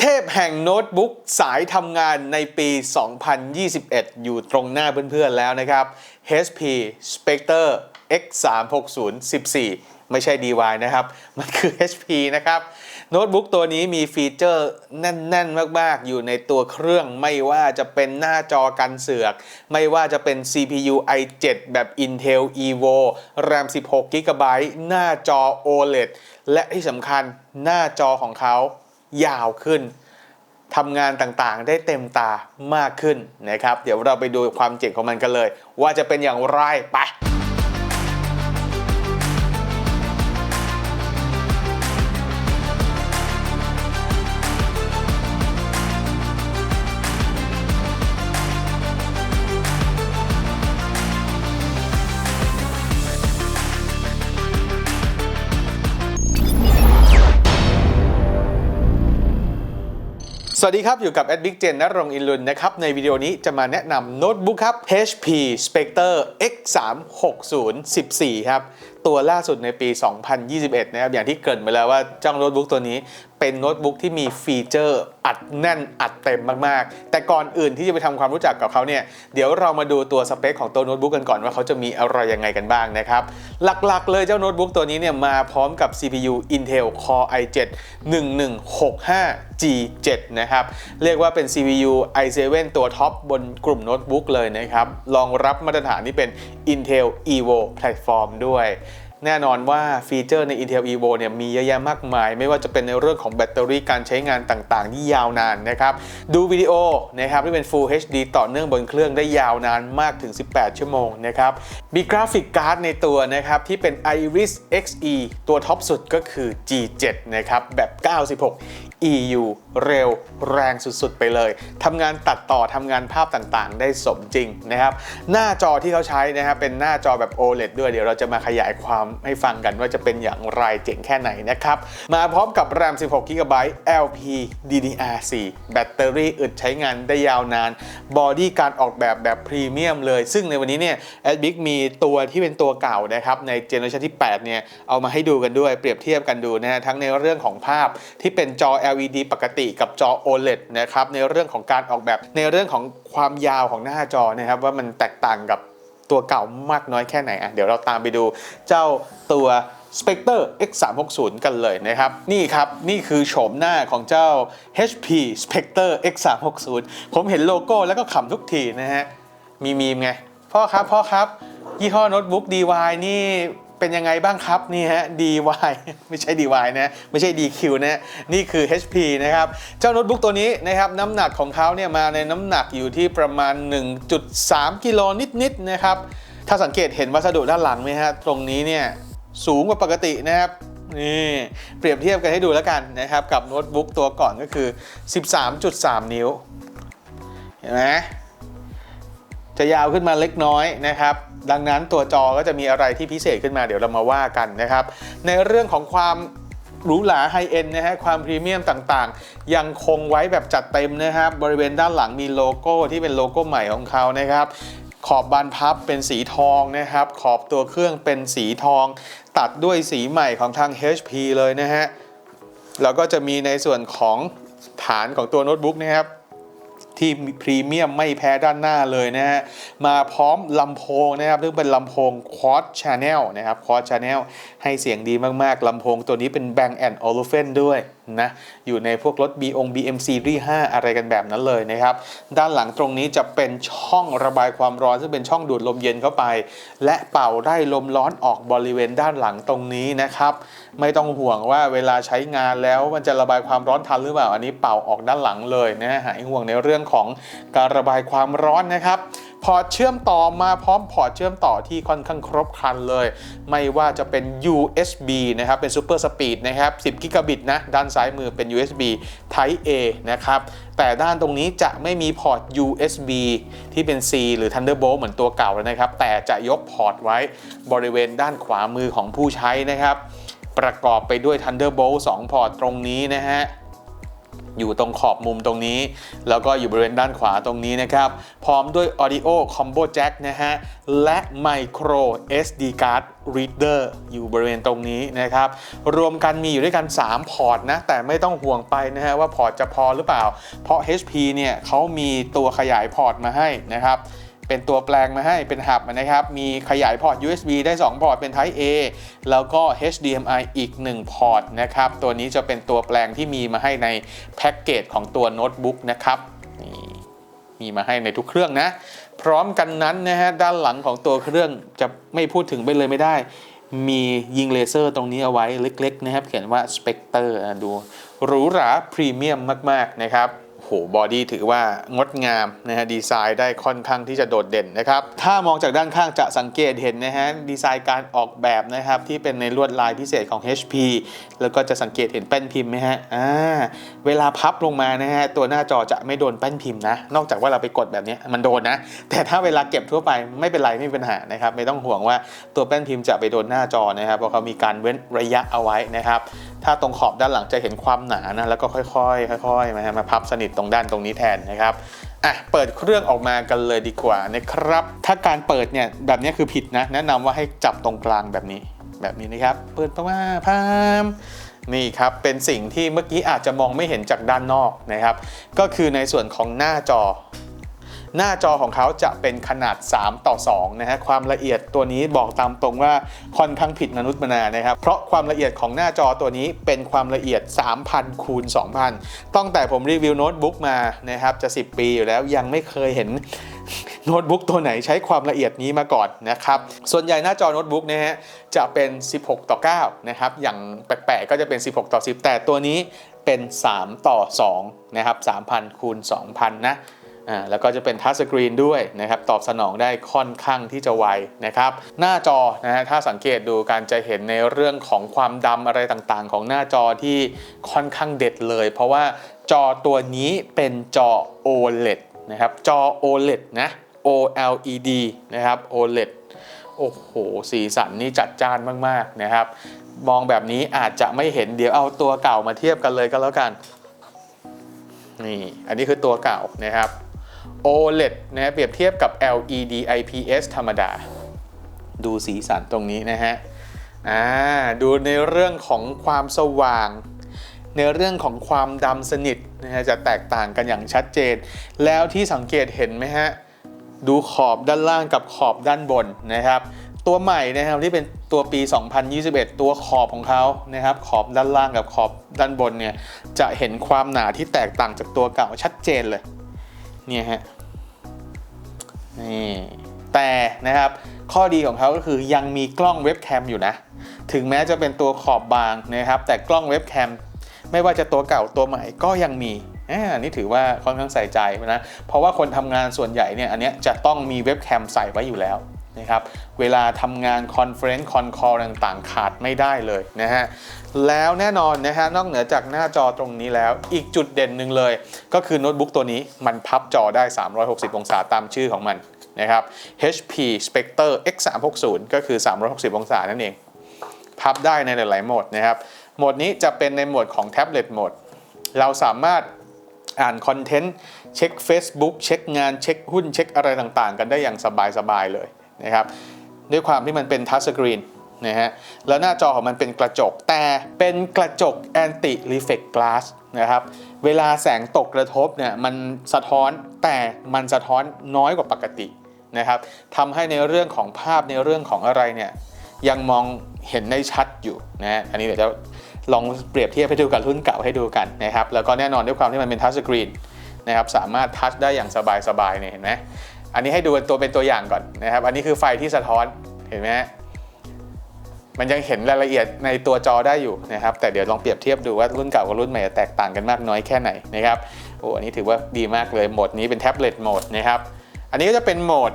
เทพแห่งโน้ตบุ๊กสายทำงานในปี 2021 อยู่ตรงหน้าเพื่อนๆแล้วนะครับ HP Spectre X360 14 ไม่ใช่ DY นะครับ มันคือ HP นะครับ โน้ตบุ๊กตัวนี้มีฟีเจอร์แน่น ๆ มาก ๆ อยู่ในตัวเครื่องไม่ว่าจะเป็นหน้าจอกันเสือก ไม่ว่าจะเป็น CPU i7 แบบ Intel Evo RAM 16 GB หน้าจอ OLED และที่สำคัญหน้าจอของเขา ยาวขึ้นทำงานต่างๆ ได้เต็มตามากขึ้นนะครับ เดี๋ยวเราไปดูความเจ๋งของมันกันเลย ว่าจะเป็นอย่างไรไป สวัสดีครับ อยู่กับแอดบิ๊กเจนนรงอินลุนนะครับ ในวิดีโอนี้จะมาแนะนำโน้ตบุ๊กครับ HP Spectre X360 14 ครับ ตัวล่าสุดในปี 2021 นะครับ อย่างที่เกริ่นไปแล้วว่าเจ้าโน้ตบุ๊กตัวนี้เป็นโน้ตบุ๊กที่มีฟีเจอร์อัดแน่นอัดเต็มมาก ๆ แต่ก่อนอื่นที่จะไปทำความรู้จักกับเขาเนี่ย เดี๋ยวเรามาดูตัวสเปคของตัวโน้ตบุ๊กกันก่อนว่าเขาจะมีอะไรยังไงกันบ้างนะครับ หลัก ๆ เลยเจ้าโน้ตบุ๊กตัวนี้เนี่ยมาพร้อมกับ CPU Intel Core i7 1165 G7 นะครับ เรียกว่าเป็น CPU i7 ตัวท็อปบนกลุ่มโน้ตบุ๊กเลยนะครับ รองรับมาตรฐานที่เป็น Intel Evo Platform ด้วย แน่นอนว่าฟีเจอร์ใน Intel Evo เนี่ยมีเยอะแยะมากมาย ไม่ว่าจะเป็นในเรื่องของแบตเตอรี่การใช้งานต่างๆ ที่ยาวนานนะครับ ดูวิดีโอนะครับที่เป็น Full HD ต่อเนื่องบนเครื่องได้ยาวนานมากถึง 18 ชั่วโมงนะครับ มีกราฟิกการ์ดในตัวนะครับ ที่เป็น Iris Xe ตัวท็อปสุดก็คือ G7 นะครับ แบบ 96 EU เร็วแรงสุดๆ ไปเลย ทำงานตัดต่อทำงานภาพต่างๆ ได้สมจริงนะครับ หน้าจอที่เขาใช้นะครับเป็นหน้าจอแบบ OLED ด้วย เดี๋ยวเราจะมาขยายความให้ฟังกันว่าจะเป็นอย่างไรเจ๋งแค่ไหนนะครับ มาพร้อมกับ RAM 16 GB LP DDR4 แบตเตอรี่อึดใช้งานได้ยาวนาน บอดี้การออกแบบแบบพรีเมียมเลย ซึ่งในวันนี้เนี่ย a d b i c มีตัวที่เป็นตัวเก่านะครับในเจเนอเรชันที่ 8 เนี่ย เอามาให้ดูกันด้วยเปรียบเทียบกันดูนะฮะทั้งในเรื่องของภาพที่เป็นจอ LED ปกติกับจอ OLED นะครับในเรื่องของการออกแบบในเรื่องของความยาวของหน้าจอนะครับว่ามันแตกต่างกับ ตัวเก่ามากน้อยแค่ไหนอะเดี๋ยวเราตามไปดูเจ้าตัว Spectre X360 กันเลยนะครับ นี่ครับ นี่คือโฉมหน้าของเจ้า HP Spectre X360 ผมเห็นโลโก้แล้วก็ขำทุกทีนะฮะ มีมีมไง พ่อครับ พ่อครับ ยี่ห้อโน้ตบุ๊ก DY นี่ เป็นยังไงบ้างครับนี่ฮะ DY ไม่ใช่ DY นะไม่ใช่ DQ นะนี่คือ HP นะครับเจ้าโน้ตบุ๊กตัวนี้นะครับน้ำหนักของเขาเนี่ยมาในน้ำหนักอยู่ที่ประมาณ 1.3 กิโลนิดๆนะครับถ้าสังเกตเห็นวัสดุด้านหลังไหมฮะตรงนี้เนี่ยสูงกว่าปกตินะครับนี่เปรียบเทียบกันให้ดูแล้วกันนะครับกับโน้ตบุ๊กตัวก่อนก็คือ 13.3 นิ้วเห็นไหม จะยาวขึ้นมาเล็กน้อยนะครับ ดังนั้นตัวจอก็จะมีอะไรที่พิเศษขึ้นมาเดี๋ยวเรามาว่ากันนะครับ ในเรื่องของความหรูหราไฮเอ็นนะฮะความพรีเมียมต่างๆ ยังคงไว้แบบจัดเต็มนะครับ บริเวณด้านหลังมีโลโก้ที่เป็นโลโก้ใหม่ของเขานะครับขอบบานพับเป็นสีทองนะครับ ขอบตัวเครื่องเป็นสีทอง ตัดด้วยสีใหม่ของทาง HP เลยนะฮะแล้วก็จะมีในส่วนของฐานของตัวโน้ตบุ๊กนะครับ ที่พรีเมียมไม่แพ้ด้านหน้าเลยนะฮะ มาพร้อมลำโพงนะครับ ซึ่งเป็นลำโพง Quad Channel นะครับ Quad Channel ให้เสียงดีมากๆลำโพงตัวนี้เป็น Bang Olufsen ด้วยนะ อยู่ในพวกรถ BOM BM Series 5อะไรกันแบบนั้นเลยนะครับ ด้านหลังตรงนี้จะเป็นช่องระบายความร้อน ซึ่งเป็นช่องดูดลมเย็นเข้าไป และเป่าได้ลมร้อนออกบริเวณด้านหลังตรงนี้นะครับ ไม่ต้องห่วงว่าเวลาใช้งานแล้วมันจะระบายความร้อนทันหรือเปล่าอันนี้เป่าออกด้านหลังเลยนะฮะหายห่วงในเรื่องของการระบายความร้อนนะครับพอร์ตเชื่อมต่อมาพร้อมพอร์ตเชื่อมต่อที่ค่อนข้างครบครันเลย ไม่ว่าจะเป็น USB นะครับ เป็น Super Speed นะครับ 10 กิกะบิตนะ ด้านซ้ายมือเป็น USB Type A นะครับ แต่ด้านตรงนี้จะไม่มีพอร์ต USB ที่เป็น C หรือ Thunderbolt เหมือนตัวเก่าแล้วนะครับ แต่จะยกพอร์ตไว้บริเวณด้านขวามือของผู้ใช้นะครับ ประกอบไปด้วย Thunderbolt 2 พอร์ตตรงนี้นะฮะอยู่ตรงขอบมุมตรงนี้ แล้วก็อยู่บริเวณด้านขวาตรงนี้นะครับ พร้อมด้วย Audio Combo Jack นะฮะ และ Micro SD Card Reader อยู่บริเวณตรงนี้นะครับ รวมกันมีอยู่ด้วยกัน 3 พอร์ตนะ แต่ไม่ต้องห่วงไปนะฮะว่าพอร์ตจะพอหรือเปล่า เพราะ HP เนี่ยเขามีตัวขยายพอร์ตมาให้นะครับ เป็นตัวแปลงมาให้เป็นหับนะครับ มีขยายพอร์ต USB ได้ 2 พอร์ตเป็น Type A แล้วก็ HDMI อีก 1 พอร์ตนะครับ ตัวนี้จะเป็นตัวแปลงที่มีมาให้ในแพ็กเกจของตัวโน้ตบุ๊กนะครับนี่มีมาให้ในทุกเครื่องนะ พร้อมกันนั้นนะฮะด้านหลังของตัวเครื่องจะไม่พูดถึงไปเลยไม่ได้ มียิงเลเซอร์ตรงนี้เอาไว้เล็กๆนะครับ เขียนว่า Spectre ดูหรูหราพรีเมียมมากๆนะครับ โหบอดี้ถือว่างดงามนะฮะดีไซน์ได้ค่อนข้างที่จะโดดเด่นนะครับ ถ้ามองจากด้านข้างจะสังเกตเห็นนะฮะดีไซน์การออกแบบนะครับที่เป็นในลวดลายพิเศษของ HP แล้วก็จะสังเกตเห็นแป้นพิมพ์ไหมฮะอ่าเวลาพับลงมานะฮะตัวหน้าจอจะไม่โดนแป้นพิมพ์นะ นอกจากว่าเราไปกดแบบนี้มันโดนนะ แต่ถ้าเวลาเก็บทั่วไปไม่เป็นไรไม่มีปัญหานะครับไม่ต้องห่วงว่าตัวแป้นพิมพ์จะไปโดนหน้าจอนะครับเพราะเขามีการเว้นระยะเอาไว้นะครับถ้าตรงขอบด้านหลังจะเห็นความหนานะแล้วก็ค่อยๆค่อยๆมาฮะมาพับสนิทตรงด้านตรงนี้แทนนะครับอะเปิดเครื่องออกมากันเลยดีกว่านะครับ ถ้าการเปิดเนี่ยแบบนี้คือผิดนะ แนะนำว่าให้จับตรงกลางแบบนี้ แบบนี้นะครับ เปิดประมาพามนี่ครับ เป็นสิ่งที่เมื่อกี้อาจจะมองไม่เห็นจากด้านนอกนะครับ ก็คือในส่วนของหน้าจอ หน้าจอของเขาจะเป็นขนาด 3 ต่อ2นะฮะความละเอียดตัวนี้บอกตามตรงว่าค่อนข้างผิดมนุษย์มนานะครับเพราะความละเอียดของหน้าจอตัวนี้เป็นความละเอียด 3,000คูณ2,000 ตั้งแต่ผมรีวิวโน้ตบุ๊กมานะครับจะ 10 ปีอยู่แล้วยังไม่เคยเห็นโน้ตบุ๊กตัวไหนใช้ความละเอียดนี้มาก่อนนะครับ ส่วนใหญ่หน้าจอโน้ตบุ๊กนะฮะจะเป็น 16 ต่อ 9 นะครับ อย่างแปลกๆก็จะเป็น 16 ต่อ 10 แต่ตัวนี้เป็น 3 ต่อ 2 นะครับ 3,000คูณ2,000 นะ อ่าแล้วก็จะเป็นทัชสกรีนด้วยนะครับตอบสนองได้ค่อนข้างที่จะไวนะครับหน้าจอนะฮะถ้าสังเกตดูการจะเห็นในเรื่องของความดำอะไรต่างๆ ของหน้าจอที่ค่อนข้างเด็ดเลย เพราะว่าจอตัวนี้เป็นจอ OLED นะครับจอ OLED นะ OLED นะครับ OLED โอ้โห สีสันนี่จัดจ้านมากๆนะครับ มองแบบนี้อาจจะไม่เห็นเดี๋ยวเอาตัวเก่ามาเทียบกันเลยก็แล้วกัน นี่ อันนี้คือตัวเก่านะครับ OLED นะฮะเปรียบเทียบกับ LED IPS ธรรมดา ดูสีสันตรงนี้นะฮะอ่าดูในเรื่องของความสว่าง ในเรื่องของความดำสนิทนะฮะจะแตกต่างกันอย่างชัดเจน แล้วที่สังเกตเห็นไหมฮะ ดูขอบด้านล่างกับขอบด้านบนนะครับ ตัวใหม่นะครับที่เป็นตัวปี 2021 ตัวขอบของเขานะครับ ขอบด้านล่างกับขอบด้านบนเนี่ยจะเห็นความหนาที่แตกต่างจากตัวเก่าชัดเจนเลย เนี่ยฮะนี่แต่นะครับข้อดีของเขาก็คือยังมีกล้องเว็บแคมอยู่นะ ถึงแม้จะเป็นตัวขอบบางนะครับ แต่กล้องเว็บแคมไม่ว่าจะตัวเก่าตัวใหม่ก็ยังมีอันนี้ถือว่าค่อนข้างใส่ใจนะ เพราะว่าคนทำงานส่วนใหญ่เนี่ยอันเนี้ยจะต้องมีเว็บแคมใส่ไว้อยู่แล้ว นะครับเวลาทำงานคอนเฟรนซ์คอนคอลต่างๆ ขาดไม่ได้เลยนะฮะแล้วแน่นอนนะฮะนอกเหนือจากหน้าจอตรงนี้แล้ว อีกจุดเด่นหนึ่งเลย ก็คือโน้ตบุ๊กตัวนี้มันพับจอได้ 360 องศาตามชื่อของมันนะครับ HP Spectre X360 ก็คือ 360 องศานั่นเอง พับได้ในหลายๆโหมดนะครับโหมดนี้จะเป็นในโหมดของแท็บเล็ตโหมดเราสามารถอ่านคอนเทนต์ เช็ค Facebook เช็คงานเช็คหุ้นเช็คอะไรต่างๆ กันได้อย่างสบายๆเลย นะครับด้วยความที่มันเป็นทัชสกรีนนะฮะแล้วหน้าจอของมันเป็นกระจก แต่เป็นกระจก anti reflect glass นะครับเวลาแสงตกกระทบเนี่ยมันสะท้อนแต่มันสะท้อนน้อยกว่าปกตินะครับทำให้ในเรื่องของภาพในเรื่องของอะไรเนี่ยยังมองเห็นได้ชัดอยู่นะฮะอันนี้เดี๋ยวจะลองเปรียบเทียบให้ดูกับรุ่นเก่าให้ดูกันนะครับแล้วก็แน่นอนด้วยความที่มันเป็นทัชสกรีนนะครับสามารถทัชได้อย่างสบายๆเนี่ยเห็นไหม อันนี้ให้ดูตัวเป็นตัวอย่างก่อนนะครับ อันนี้คือไฟที่สะท้อนเห็นไหมฮะมันยังเห็นรายละเอียดในตัวจอได้อยู่นะครับ แต่เดี๋ยวลองเปรียบเทียบดูว่ารุ่นเก่ากับรุ่นใหม่จะแตกต่างกันมากน้อยแค่ไหนนะครับโอ้อันนี้ถือว่าดีมากเลยโหมดนี้เป็นแท็บเล็ตโหมดนะครับ อันนี้ก็จะเป็นโหมด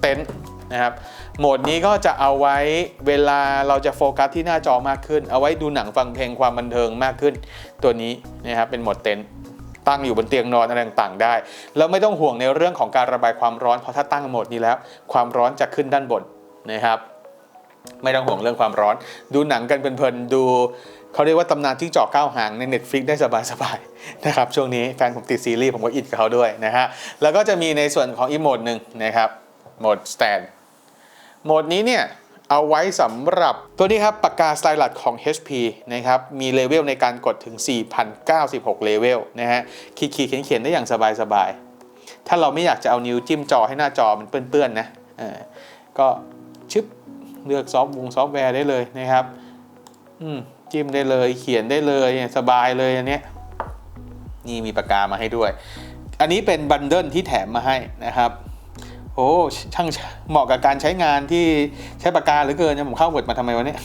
เต็นท์นะครับโหมดนี้ก็จะเอาไว้เวลาเราจะโฟกัสที่หน้าจอมากขึ้น เอาไว้ดูหนังฟังเพลงความบันเทิงมากขึ้น ตัวนี้นะครับเป็นโหมดเต็นท์ ตั้งอยู่บนเตียงนอนอะไรต่างๆได้ แล้วไม่ต้องห่วงในเรื่องของการระบายความร้อนเพราะถ้าตั้งโหมดนี้แล้ว ความร้อนจะขึ้นด้านบนนะครับ ไม่ต้องห่วงเรื่องความร้อน ดูหนังกันเพลินๆดูเขาเรียกว่าตำนานจิ้งจอกเก้าหางใน Netflix ได้สบายๆนะครับช่วงนี้แฟนผมติดซีรีส์ผมก็อินกับเขาด้วยนะฮะแล้วก็จะมีในส่วนของอีโหมดหนึ่งนะครับโหมด stand โหมดนี้เนี่ย เอาไว้สำหรับตัวนี้ครับปากกาสไตลัดของ HP นะครับ มีเลเวลในการกดถึง 4,096 เลเวลนะฮะขีดขีดเขียนเขียนได้อย่างสบายๆ ถ้าเราไม่อยากจะเอานิ้วจิ้มจอให้หน้าจอมันเปื้อนๆนะเออก็ชึบเลือกซอฟต์วงซอฟต์แวร์ได้เลยนะครับอืมจิ้มได้เลยเขียนได้เลยสบายเลยอันเนี้ยนี่มีปากกามาให้ด้วย อันนี้เป็นบันเดิลที่แถมมาให้นะครับ โอ้ช่างเหมาะกับการใช้งานที่ใช้ปากกาหลือเกินนะผมเข้าเวิร์ดมาทำไมวะเนี่ย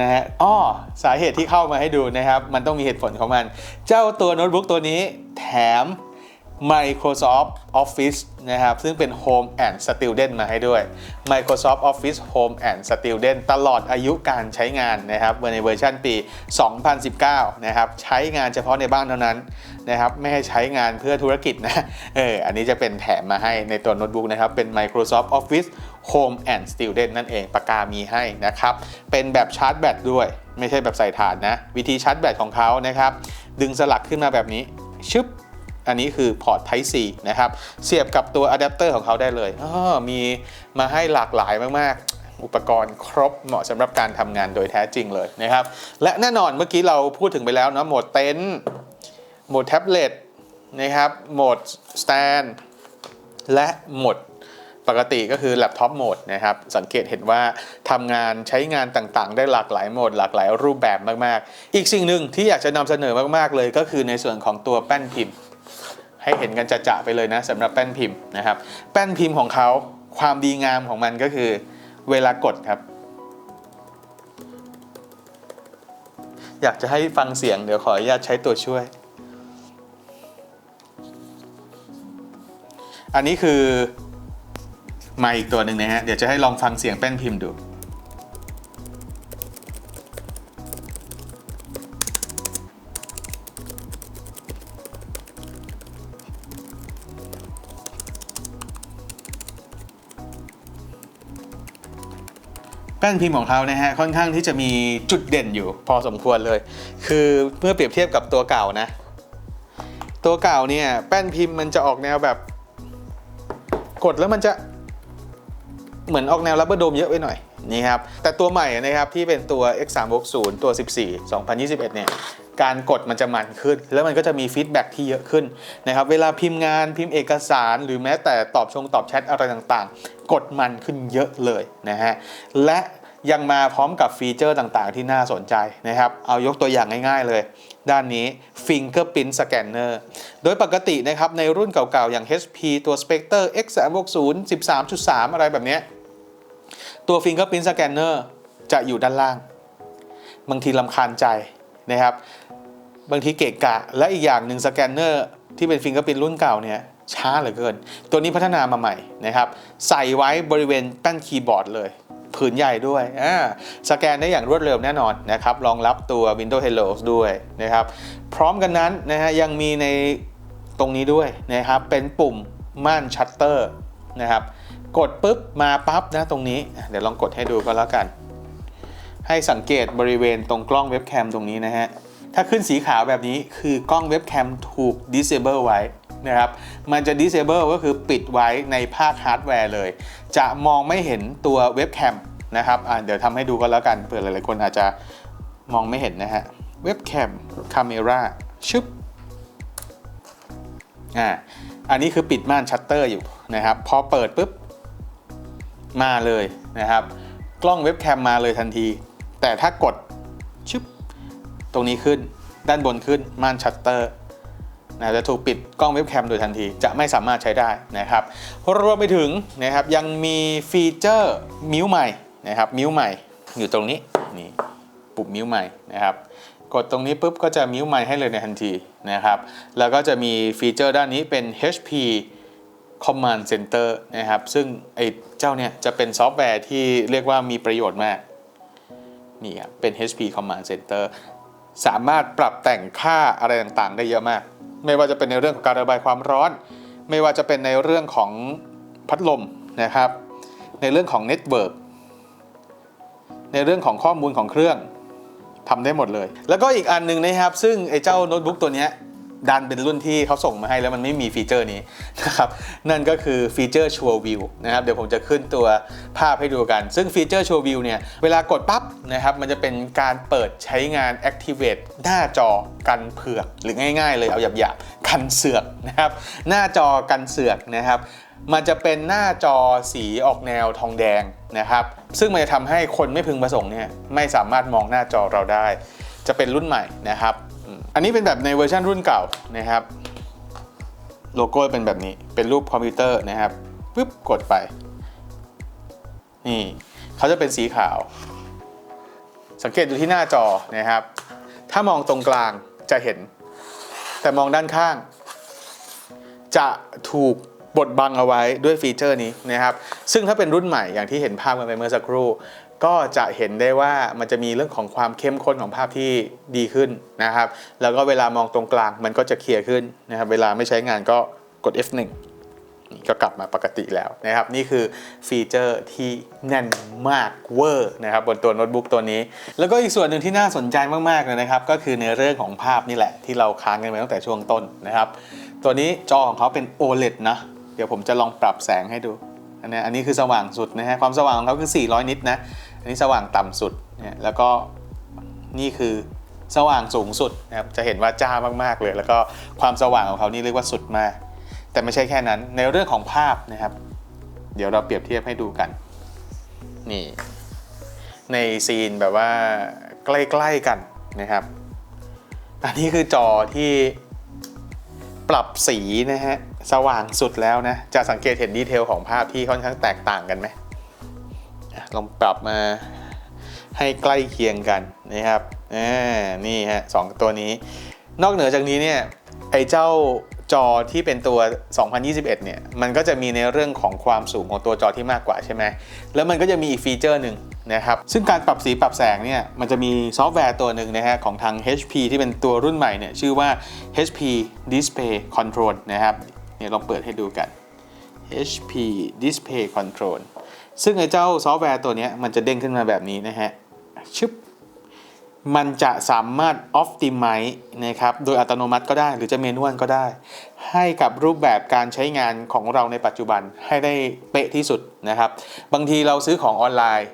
นะฮะอ้อสาเหตุที่เข้ามาให้ดูนะครับ มันต้องมีเหตุผลของมัน เจ้าตัวโน้ตบุ๊กตัวนี้แถม Microsoft Office นะครับ ซึ่งเป็น Home and Student มาให้ด้วย Microsoft Office Home and Student ตลอดอายุการใช้งานนะครับในเวอร์ชันปี 2019 นะครับ ใช้งานเฉพาะในบ้านเท่านั้น นะครับไม่ให้ใช้งานเพื่อธุรกิจนะเอออันนี้จะเป็นแถมมาให้ในตัวโน้ตบุ๊กนะครับ เป็น Microsoft Office Home and Student นั่นเองปากกามีให้นะครับ เป็นแบบชาร์จแบตด้วย ไม่ใช่แบบใส่ถ่านนะ วิธีชาร์จแบตของเขานะครับ ดึงสลักขึ้นมาแบบนี้ ชึบอันนี้คือพอร์ต Type C นะครับ เสียบกับตัวอะแดปเตอร์ของเขาได้เลยออมีมาให้หลากหลายมากๆอุปกรณ์ครบเหมาะสำหรับการทำงานโดยแท้จริงเลยนะครับ และแน่นอนเมื่อกี้เราพูดถึงไปแล้วเนาะโหมดเต็นท์ โหมดแท็บเล็ตนะครับโหมดสแตนและโหมดปกติก็คือแล็ปท็อปโหมดนะครับ สังเกตเห็นว่าทำงานใช้งานต่างๆ ได้หลากหลายโหมดหลากหลายรูปแบบมากๆ อีกสิ่งหนึ่งที่อยากจะนำเสนอมากๆเลยก็คือในส่วนของตัวแป้นพิมพ์ ให้เห็นกันจะๆไปเลยนะสำหรับแป้นพิมพ์นะครับ แป้นพิมพ์ของเขาความดีงามของมันก็คือเวลากดครับ อยากจะให้ฟังเสียงเดี๋ยวขออนุญาตใช้ตัวช่วย อันนี้คือไมค์อีกตัวหนึ่งนะฮะ เดี๋ยวจะให้ลองฟังเสียงแป้นพิมพ์ดู แป้นพิมพ์ของเขานะฮะ ค่อนข้างที่จะมีจุดเด่นอยู่พอสมควรเลย คือเมื่อเปรียบเทียบกับตัวเก่านะ ตัวเก่าเนี่ย แป้นพิมพ์มันจะออกแนวแบบ กดแล้วมันจะเหมือนออกแนวรับเบอร์โดมเยอะไปหน่อยนี่ครับแต่ตัวใหม่นะครับที่เป็นตัว X360 ตัว 14 2021 เนี่ยการกดมันจะมันขึ้น แล้วมันก็จะมีฟีดแบ็กที่เยอะขึ้นนะครับเวลาพิมพ์งานพิมพ์เอกสาร หรือแม้แต่ตอบชงตอบแชทอะไรต่างๆ กดมันขึ้นเยอะเลยนะฮะและ ยังมาพร้อมกับฟีเจอร์ต่างๆ ที่น่าสนใจนะครับ เอายกตัวอย่างง่ายๆเลย ด้านนี้ Fingerprint Scanner โดยปกตินะครับในรุ่นเก่าๆ อย่าง HP ตัว Spectre X360 13.3 อะไรแบบนี้ตัว Fingerprint Scanner จะอยู่ด้านล่าง บางทีลำคาญใจนะครับ บางทีเกะกะ และอีกอย่างหนึ่งสแกนเนอร์ที่เป็นฟิงเกอร์พินรุ่นเก่าเนี่ยช้าเหลือเกิน ตัวนี้พัฒนามาใหม่นะครับ ใส่ไว้บริเวณแป้นคีย์บอร์ดเลย ผืนใหญ่ด้วยอ่าสแกนได้อย่างรวดเร็วแน่นอนนะครับรองรับตัว Windows Hello ด้วยนะครับ พร้อมกันนั้นนะฮะยังมีในตรงนี้ด้วยนะครับเป็นปุ่มม่านชัตเตอร์นะครับกดปุ๊บมาปั๊บนะตรงนี้ เดี๋ยวลองกดให้ดูก็แล้วกัน ให้สังเกตบริเวณตรงกล้องเว็บแคมตรงนี้นะฮะถ้าขึ้นสีขาวแบบนี้คือกล้องเว็บแคมถูก disable ไว้ นะครับมันจะ disable ก็คือปิดไว้ในภาคฮาร์ดแวร์เลย จะมองไม่เห็นตัวเว็บแคมนะครับเดี๋ยวทำให้ดูก็แล้วกันเผื่อหลายๆคนอาจจะมองไม่เห็นนะฮะเว็บแคมคาเมราชึบอ่าอันนี้คือปิดม่านชัตเตอร์อยู่นะครับ พอเปิดปุ๊บมาเลยนะครับ กล้องเว็บแคมมาเลยทันที แต่ถ้ากดชึบตรงนี้ขึ้นด้านบนขึ้นม่านชัตเตอร์ นะจะถูกปิดกล้องเว็บแคมโดยทันที จะไม่สามารถใช้ได้นะครับรวมไปถึงนะครับยังมีฟีเจอร์มิวใหม่นะครับมิวใหม่อยู่ตรงนี้นี่ปุ่มมิวใหม่นะครับกดตรงนี้ปุ๊บก็จะมิวใหม่ให้เลยในทันทีนะครับแล้วก็จะมีฟีเจอร์ด้านนี้เป็น HP Command Center นะครับ ซึ่งไอ้เจ้าเนี่ยจะเป็นซอฟต์แวร์ที่เรียกว่ามีประโยชน์มาก นี่ครับเป็น HP Command Center สามารถปรับแต่งค่าอะไรต่างๆ ได้เยอะมาก ไม่ว่าจะเป็นในเรื่องของการระบายความร้อน ไม่ว่าจะเป็นในเรื่องของพัดลมนะครับ ในเรื่องของเน็ตเวิร์กในเรื่องของข้อมูลของเครื่องทำได้หมดเลย แล้วก็อีกอันหนึ่งนะครับ ซึ่งไอ้เจ้าโน้ตบุ๊กตัวเนี้ย ดันเป็นรุ่นที่เขาส่งมาให้แล้วมันไม่มีฟีเจอร์นี้นะครับนั่นก็คือฟีเจอร์ Sure View นะครับเดี๋ยวผมจะขึ้นตัวภาพให้ดูกัน ซึ่งฟีเจอร์ Sure View เนี่ยเวลากดปั๊บนะครับมันจะเป็นการเปิดใช้งาน Activate หน้าจอกันเผือก หรือง่ายๆ เลยเอาหยาบๆกันเสือกนะครับหน้าจอกันเสือกนะครับมันจะเป็นหน้าจอสีออกแนวทองแดงนะครับ ซึ่งมันจะทำให้คนไม่พึงประสงค์เนี่ยไม่สามารถมองหน้าจอเราได้ จะเป็นรุ่นใหม่นะครับ อันนี้เป็นแบบในเวอร์ชันรุ่นเก่านะครับ โลโก้เป็นแบบนี้เป็นรูปคอมพิวเตอร์นะครับปึ๊บกดไป นี่เขาจะเป็นสีขาว สังเกตดูที่หน้าจอนะครับ ถ้ามองตรงกลางจะเห็น แต่มองด้านข้าง จะถูกบดบังเอาไว้ด้วยฟีเจอร์นี้นะครับ ซึ่งถ้าเป็นรุ่นใหม่อย่างที่เห็นภาพกันไปเมื่อสักครู่ ก็จะเห็นได้ว่ามันจะมีเรื่องของความเข้มข้นของภาพที่ดีขึ้นนะครับ แล้วก็เวลามองตรงกลางมันก็จะเคลียร์ขึ้นนะครับ เวลาไม่ใช้งานก็กด F1 นี่ก็กลับมาปกติแล้วนะครับ นี่คือฟีเจอร์ที่แน่นมากเวอร์นะครับบนตัวโน้ตบุ๊กตัวนี้ แล้วก็อีกส่วนหนึ่งที่น่าสนใจมากๆเลยนะครับ ก็คือในเรื่องของภาพนี่แหละ ที่เราค้างกันไปตั้งแต่ช่วงต้นนะครับ ตัวนี้จอของเขาเป็น OLED นะเดี๋ยวผมจะลองปรับแสงให้ดูอันนี้อันนี้คือสว่างสุดนะฮะความสว่างของเขาคือ 400 นิตนะ อันนี้สว่างต่ำสุดเนี่ยแล้วก็นี่คือสว่างสูงสุดนะครับจะเห็นว่าจ้ามากๆเลย แล้วก็ความสว่างของเขานี่เรียกว่าสุดมาก แต่ไม่ใช่แค่นั้นในเรื่องของภาพนะครับ เดี๋ยวเราเปรียบเทียบให้ดูกันนี่ในซีนแบบว่าใกล้ๆกันนะครับอันนี้คือจอที่ปรับสีนะฮะสว่างสุดแล้วนะจะสังเกตเห็นดีเทลของภาพที่ค่อนข้างแตกต่างกันไหม ลองปรับมาให้ใกล้เคียงกันนะครับนี่ฮะสองตัวนี้ นอกเหนือจากนี้เนี่ยไอ้เจ้าจอที่เป็นตัว 2021 เนี่ย มันก็จะมีในเรื่องของความสูงของตัวจอที่มากกว่าใช่ไหม แล้วมันก็จะมีอีกฟีเจอร์หนึ่งนะครับ ซึ่งการปรับสีปรับแสงเนี่ย มันจะมีซอฟต์แวร์ตัวหนึ่งนะฮะของทาง HP ที่เป็นตัวรุ่นใหม่เนี่ย ชื่อว่า HP Display Control นะครับ เนี่ยลองเปิดให้ดูกัน HP Display Control ซึ่งไอ้เจ้าซอฟต์แวร์ตัวนี้มันจะเด้งขึ้นมาแบบนี้นะฮะชึบมันจะสามารถ optimize นะครับ โดยอัตโนมัติก็ได้ หรือจะเมนวลก็ได้ ให้กับรูปแบบการใช้งานของเราในปัจจุบันให้ได้เป๊ะที่สุดนะครับ บางทีเราซื้อของออนไลน์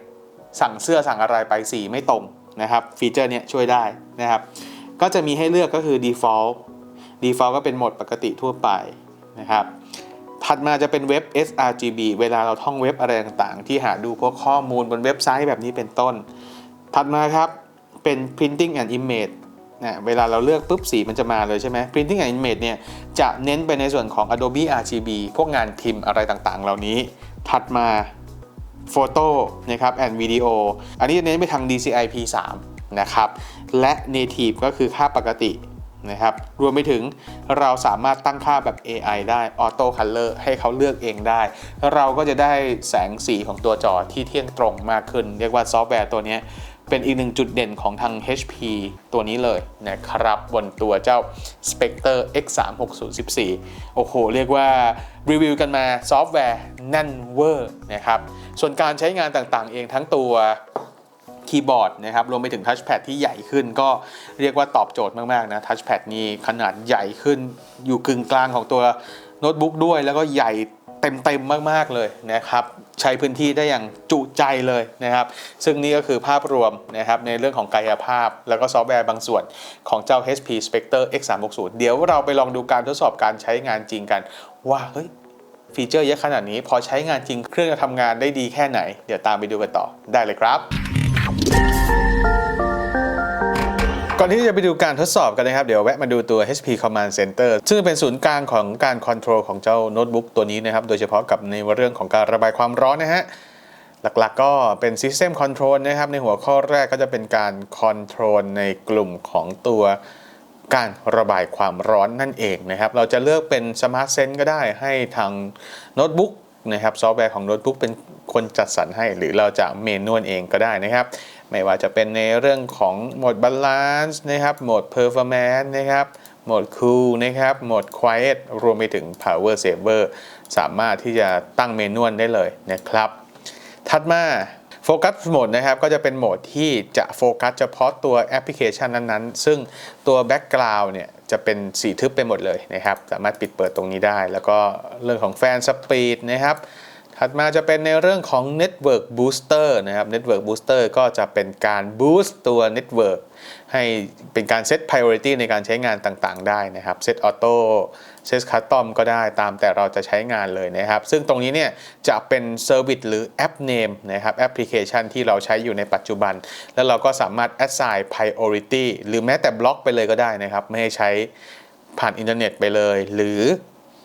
สั่งเสื้อสั่งอะไรไปสีไม่ตรงนะครับ ฟีเจอร์เนี้ยช่วยได้นะครับ ก็จะมีให้เลือกก็คือ default default ก็เป็นโหมดปกติทั่วไปนะครับ ถัดมาจะเป็นเว็บ sRGB เวลาเราท่องเว็บอะไรต่างๆ ที่หาดูพวกข้อมูลบนเว็บไซต์แบบนี้เป็นต้น ถัดมาครับเป็น printing and image นะเวลาเราเลือกปุ๊บสีมันจะมาเลยใช่ไหม printing and image เนี่ยจะเน้นไปในส่วนของ Adobe RGB พวกงานพิมพ์อะไรต่างๆ เหล่านี้ ถัดมาโฟโต้นะครับ and video อันนี้จะเน้นไปทาง DCI P3 นะครับ และ native ก็คือค่าปกติ นะครับ รวมไปถึงเราสามารถตั้งค่าแบบ AI ได้ Auto Color ให้เขาเลือกเองได้ เราก็จะได้แสงสีของตัวจอที่เที่ยงตรงมากขึ้น เรียกว่าซอฟต์แวร์ตัวนี้เป็นอีกหนึ่งจุดเด่นของทาง HP ตัวนี้เลยนะครับ บนตัวเจ้า Spectre X36014 โอ้โห เรียกว่ารีวิวกันมาซอฟต์แวร์แน่นเวอร์นะครับ ส่วนการใช้งานต่างๆเองทั้งตัว คีย์บอร์ดนะครับรวมไปถึงทัชแพดที่ใหญ่ขึ้นก็เรียกว่าตอบโจทย์มากๆนะทัชแพดนี่ขนาดใหญ่ขึ้นอยู่กึ่งกลางของตัวโน้ตบุ๊กด้วย แล้วก็ใหญ่เต็มๆมากๆเลยนะครับใช้พื้นที่ได้อย่างจุใจเลยนะครับ ซึ่งนี่ก็คือภาพรวมนะครับในเรื่องของกายภาพ แล้วก็ซอฟต์แวร์บางส่วนของเจ้า HP Spectre X360 เดี๋ยวเราไปลองดูการทดสอบการใช้งานจริงกัน ว่าเฮ้ยฟีเจอร์เยอะขนาดนี้ พอใช้งานจริงเครื่องจะทำงานได้ดีแค่ไหน เดี๋ยวตามไปดูกันต่อได้เลยครับ ก่อนที่จะไปดูการทดสอบกันนะครับ เดี๋ยวแวะมาดูตัว HP Command Center ซึ่งเป็นศูนย์กลางของการคอนโทรลของเจ้าโน้ตบุ๊กตัวนี้นะครับ โดยเฉพาะกับในเรื่องของการระบายความร้อนนะฮะ หลักๆก็เป็น System Control นะครับ ในหัวข้อแรกก็จะเป็นการคอนโทรลในกลุ่มของตัวการระบายความร้อนนั่นเองนะครับ เราจะเลือกเป็น Smart Sense ก็ได้ให้ทางโน้ตบุ๊ก นะครับซอฟต์แวร์ของโน้ตบุ๊กเป็นคนจัดสรรให้ หรือเราจะเมนวลเองก็ได้นะครับไม่ว่าจะเป็นในเรื่องของโหมดบาลานซ์นะครับโหมดเพอร์ฟอร์แมนซ์นะครับโหมดคูลนะครับโหมด Quiet รวมไปถึง Power Saver สามารถที่จะตั้งเมนวลได้เลยนะครับ ถัดมา โฟกัสโหมดนะครับก็จะเป็นโหมดที่จะโฟกัสเฉพาะตัวแอปพลิเคชันนั้นๆ ซึ่งตัวแบ็กกราวน์เนี่ยจะเป็นสีทึบไปหมดเลยนะครับ สามารถปิดเปิดตรงนี้ได้ แล้วก็เรื่องของแฟนสปีดนะครับ ถัดมาจะเป็นในเรื่องของ Network Booster นะครับ Network Booster ก็จะเป็นการ boost ตัว Network ให้เป็นการเซต priority ในการใช้งานต่างๆ ได้นะครับเซตออโต้เซตคัสตอมก็ได้ตามแต่เราจะใช้งานเลยนะครับ ซึ่งตรงนี้เนี่ยจะเป็น Service หรือ App Name นะครับแอปพลิเคชันที่เราใช้อยู่ในปัจจุบัน แล้วเราก็สามารถ assign priority หรือแม้แต่บล็อกไปเลยก็ได้นะครับ ไม่ให้ใช้ผ่านอินเทอร์เน็ตไปเลย หรือ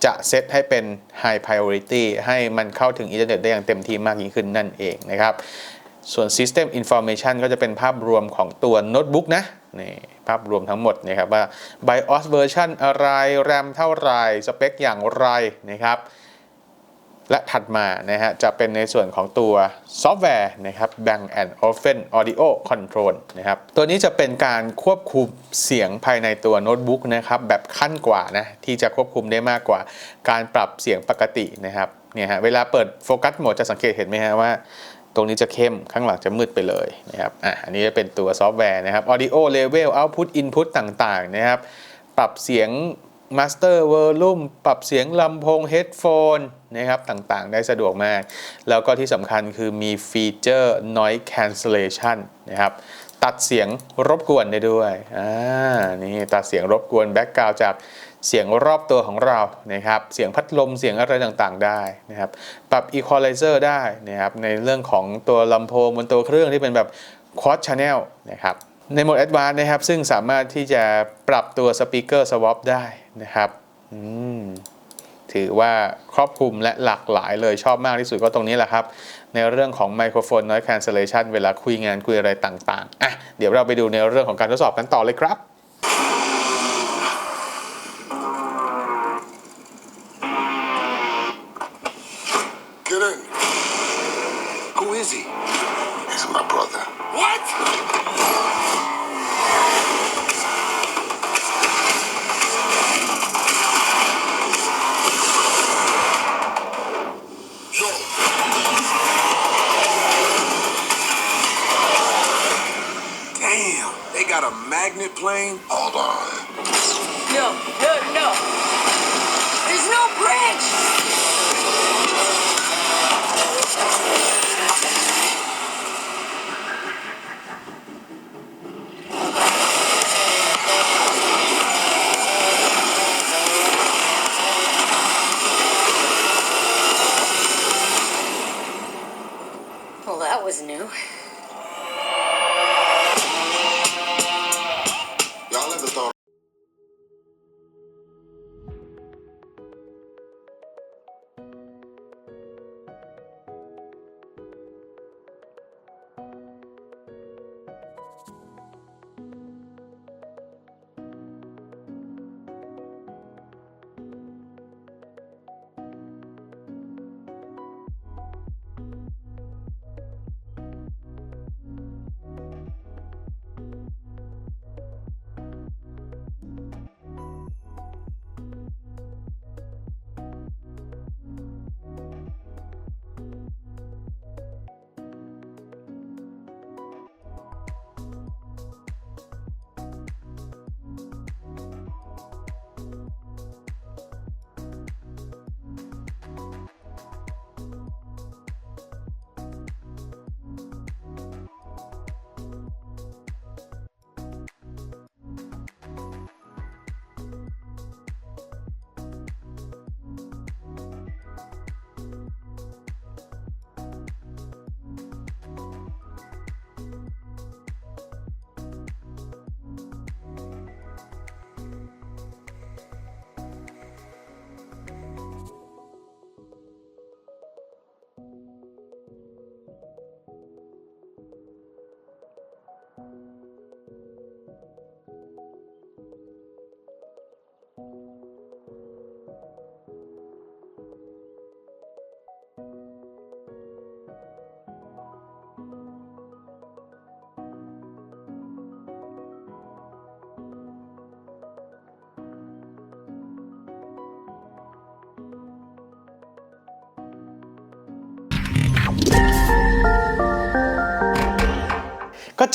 จะเซตให้เป็น High Priority ให้มันเข้าถึงอินเทอร์เน็ตได้อย่างเต็มที่มากยิ่งขึ้นนั่นเองนะครับ ส่วน System Information ก็จะเป็นภาพรวมของตัวโน้ตบุ๊กนะนี่ภาพรวมทั้งหมดนะครับว่า BIOS version อะไร RAM เท่าไหรสเปคอย่างไรนะครับ และถัดมานะฮะจะเป็นในส่วนของตัวซอฟต์แวร์นะครับ Bang Olufsen Audio Control นะครับตัวนี้จะเป็นการควบคุมเสียงภายในตัวโน้ตบุ๊กนะครับแบบขั้นกว่านะที่จะควบคุมได้มากกว่า การปรับเสียงปกตินะครับเนี่ยฮะเวลาเปิดโฟกัสโหมดจะสังเกตเห็นไหมฮะว่าตรงนี้จะเข้มข้างหลังจะมืดไปเลยนะครับอะอันนี้จะเป็นตัวซอฟต์แวร์นะครับ Audio Level Output Input ต่างๆนะครับปรับเสียง Master Volume ปรับเสียงลำโพง Headphone นะครับต่างๆ ได้สะดวกมาก แล้วก็ที่สำคัญคือมีฟีเจอร์ Noise Cancellation นะครับตัดเสียงรบกวนได้ด้วย อ่า นี่ตัดเสียงรบกวนแบ็กกราวจากเสียงรอบตัวของเรานะครับ เสียงพัดลมเสียงอะไรต่างๆได้นะครับ ปรับ Equalizer ได้นะครับ ในเรื่องของตัวลำโพงบนตัวเครื่องที่เป็นแบบ Quad Channel นะครับ ในโหมด Advanced นะครับ ซึ่งสามารถที่จะปรับตัว Speaker Swap ได้นะครับถือว่าครอบคลุมและหลากหลายเลยชอบมากที่สุดก็ตรงนี้แหละครับ ในเรื่องของไมโครโฟน noise cancellation เวลาคุยงานคุยอะไรต่างๆ อะ เดี๋ยวเราไปดูในเรื่องของการทดสอบกันต่อเลยครับ was new.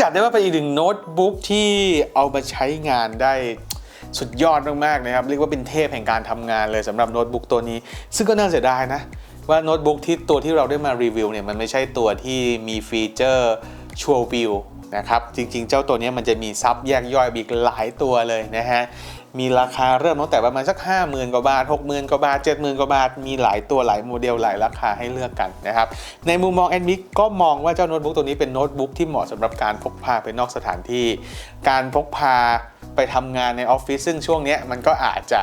จัดได้ว่าเป็นอีกหนึ่งโน้ตบุ๊กที่เอามาใช้งานได้สุดยอดมากๆนะครับ เรียกว่าเป็นเทพแห่งการทำงานเลยสำหรับโน้ตบุ๊กตัวนี้ ซึ่งก็น่าเสียดายนะ ว่าโน้ตบุ๊กที่ตัวที่เราได้มารีวิวเนี่ยมันไม่ใช่ตัวที่มีฟีเจอร์ชัวร์วิวนะครับ จริงๆ เจ้าตัวนี้มันจะมีซับแยกย่อยอีกหลายตัวเลยนะฮะ มีราคาเริ่มตั้งแต่ประมาณสัก 50,000 กว่าบาท 60,000 กว่าบาท 70,000 กว่าบาท มีหลายตัวหลายโมเดลหลายราคาให้เลือกกันนะครับ ในมุมมองแอนมิกก็มองว่าเจ้าโน้ตบุ๊กตัวนี้เป็นโน้ตบุ๊กที่เหมาะสำหรับการพกพาไปนอกสถานที่ การพกพาไปทำงานในออฟฟิศซึ่งช่วงนี้มันก็อาจจะ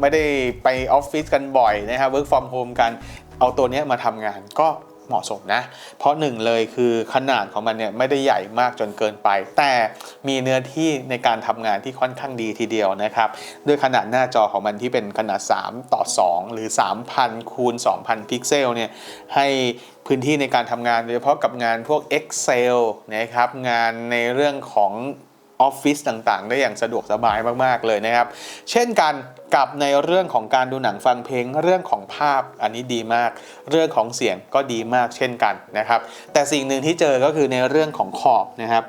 ไม่ได้ไปออฟฟิศกันบ่อยนะครับ work from home กันเอาตัวนี้มาทำงานก็ เหมาะสมนะ เพราะหนึ่งเลยคือขนาดของมันเนี่ยไม่ได้ใหญ่มากจนเกินไป แต่มีเนื้อที่ในการทำงานที่ค่อนข้างดีทีเดียวนะครับด้วยขนาดหน้าจอของมันที่เป็นขนาด 3 ต่อ 2 หรือ 3,000คูณ2,000 พิกเซลเนี่ยให้พื้นที่ในการทำงานโดยเฉพาะกับงานพวก Excel นะครับงานในเรื่องของ ออฟฟิศต่างๆ ได้อย่างสะดวกสบายมากๆเลยนะครับ เช่นกันกับในเรื่องของการดูหนังฟังเพลงเรื่องของภาพอันนี้ดีมาก เรื่องของเสียงก็ดีมากเช่นกันนะครับ แต่สิ่งหนึ่งที่เจอก็คือในเรื่องของขอบนะครับ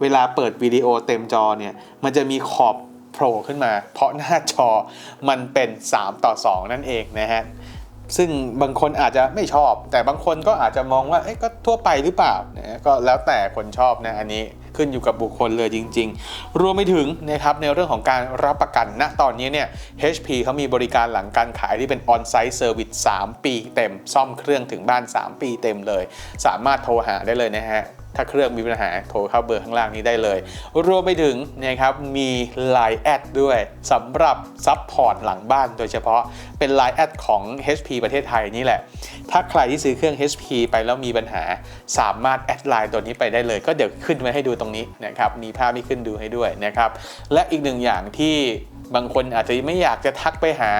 เวลาเปิดวิดีโอเต็มจอเนี่ยมันจะมีขอบโผล่ขึ้นมา เพราะหน้าจอมันเป็น 3 ต่อ 2 นั่นเองนะฮะ ซึ่งบางคนอาจจะไม่ชอบ แต่บางคนก็อาจจะมองว่าเอ๊ะก็ทั่วไปหรือเปล่านะก็แล้วแต่คนชอบนะอันนี้ขึ้นอยู่กับบุคคลเลยจริง ๆ รวมไปถึงนะครับในเรื่องของการรับประกันนะตอนนี้เนี่ย HP เขามีบริการหลังการขายที่เป็น On-Site Service 3 ปีเต็ม ซ่อมเครื่องถึงบ้าน 3 ปีเต็มเลย สามารถโทรหาได้เลยนะฮะ ถ้าเครื่องมีปัญหาโทรเข้าเบอร์ข้างล่างนี้ได้เลย รวมไปถึงนะครับมี Line แอดด้วยสำหรับซัพพอร์ตหลังบ้านโดยเฉพาะเป็น Line แอดของ HP ประเทศไทยนี่แหละ ถ้าใครที่ซื้อเครื่อง HP ไปแล้วมีปัญหา สามารถแอดไลน์ตัวนี้ไปได้เลย ก็เดี๋ยวขึ้นไว้ให้ดูตรงนี้นะครับมีภาพที่ขึ้นดูให้ด้วยนะครับและอีกหนึ่งอย่างที่บางคนอาจจะไม่อยากจะทักไปหา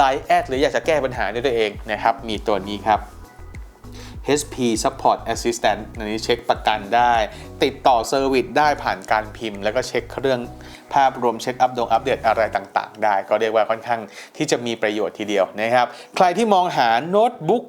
Line แอดหรืออยากจะแก้ปัญหาด้วยตัวเองนะครับมีตัวนี้ครับ HP Support Assistant อันนี้เช็คประกันได้ ติดต่อเซอร์วิสได้ผ่านการพิมพ์ แล้วก็เช็คเครื่องภาพรวมเช็คอัปดงอัปเดตอะไรต่าง ๆ ได้ ก็เรียกว่าค่อนข้างที่จะมีประโยชน์ทีเดียวนะครับ ใครที่มองหาโน้ตบุ๊ก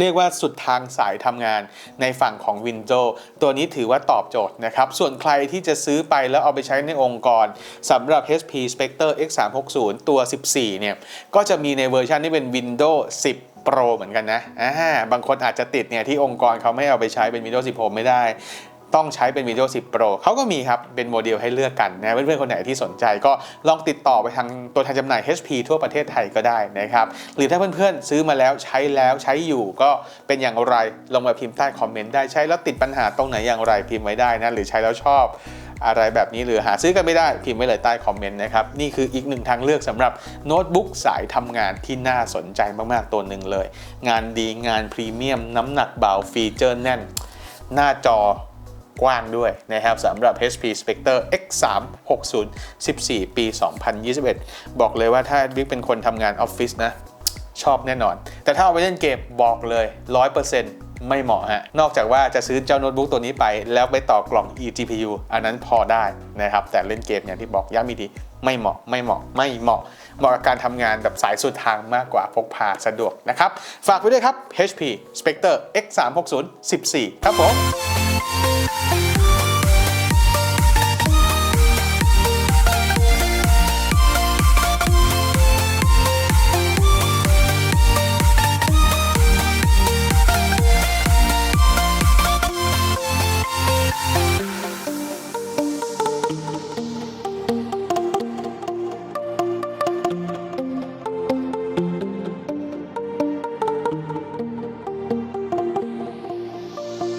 เรียกว่าสุดทางสายทำงานในฝั่งของ Windows ตัวนี้ถือว่าตอบโจทย์นะครับ ส่วนใครที่จะซื้อไปแล้วเอาไปใช้ในองค์กรสำหรับ HP Spectre X360 ตัว 14 เนี่ย ก็จะมีในเวอร์ชันที่เป็น Windows 10 Pro เหมือนกันนะอ่าบางคนอาจจะติดเนี่ยที่องค์กรเขาไม่เอาไปใช้เป็น Windows 10 Home ไม่ได้ ต้องใช้เป็น Windows 10 Pro เขาก็มีครับ เป็นโมเดลให้เลือกกันนะเพื่อนๆคนไหนที่สนใจก็ลองติดต่อไปทางตัวแทนจำหน่าย HP ทั่วประเทศไทยก็ได้นะครับ หรือถ้าเพื่อนๆ ซื้อมาแล้วใช้แล้วใช้อยู่ก็เป็นอย่างไรลงมาพิมพ์ใต้คอมเมนต์ได้ใช้แล้วติดปัญหาตรงไหนอย่างไรพิมพ์ไว้ได้นะหรือใช้แล้วชอบ อะไรแบบนี้หรือหาซื้อกันไม่ได้พิมพ์ไว้เลยใต้คอมเมนต์นะครับ นี่คืออีกหนึ่งทางเลือกสำหรับโน้ตบุ๊กสายทำงานที่น่าสนใจมากๆตัวหนึ่งเลย งานดีงานพรีเมียม น้ำหนักเบาฟีเจอร์แน่น หน้าจอกว้างด้วยนะครับสำหรับ HP Spectre X360 14 ปี 2021 บอกเลยว่าถ้าบิ๊กเป็นคนทำงานออฟฟิศนะ ชอบแน่นอน แต่ถ้าเอาไปเล่นเกมบอกเลย 100% ไม่เหมาะฮะ นอกจากว่าจะซื้อเจ้าโน้ตบุ๊กตัวนี้ไป แล้วไปต่อกล่อง eGPU อันนั้นพอได้นะครับ แต่เล่นเกมอย่างที่บอกย้ำอีกทีไม่เหมาะไม่เหมาะไม่เหมาะเหมาะกับการทำงานแบบสายสุดทางมากกว่าพกพาสะดวกนะครับ ฝากไว้ด้วยครับ HP Spectre X360 14 ครับผม